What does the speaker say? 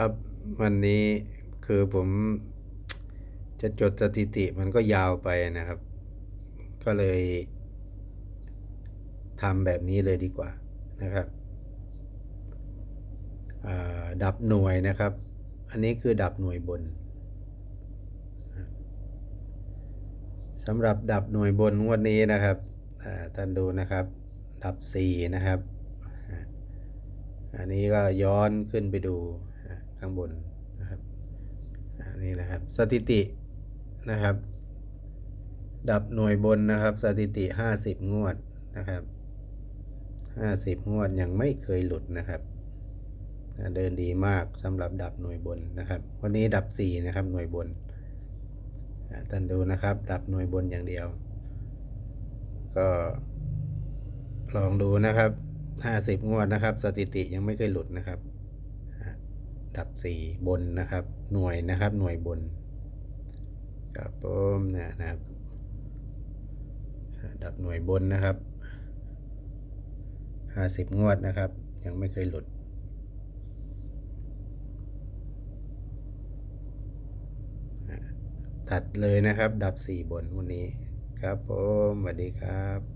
ครับวันนี้คือผมจะจดสถิติมันก็ยาวไปนะครับ ก็เลยทำแบบนี้เลยดีกว่านะครับดับหน่วยนะครับ อันนี้คือดับหน่วยบนสำหรับดับหน่วยบนงวดนี้นะครับท่านดูนะครับ ดับ 4 นะครับ อันนี้ก็ย้อนขึ้นไปดู ข้างบนนะครับนนี้นะครับสถิตินะครับ ดับหน่วยบนนะครับ สถิติ 50 งวดนะครับ 50 งวดยังไม่เคยหลุดนะครับ เดินดีมากสำหรับดับหน่วยบนนะครับ วันนี้ดับ 4 นะครับหน่วยบนท่านดูนะครับ ดับหน่วยบนอย่างเดียว ก็ลองดูนะครับ 50 งวดนะครับ สถิติยังไม่เคยหลุดนะครับ ดับ 4 บนนะครับ หน่วยนะครับ หน่วยบนครับผมเนี่ยนะครับ ดับหน่วยบนนะครับห้าสิบงวดนะครับ ยังไม่เคยหลุดตัดเลยนะครับ ดับสี่บนวันนี้ครับผมสวัสดีครับ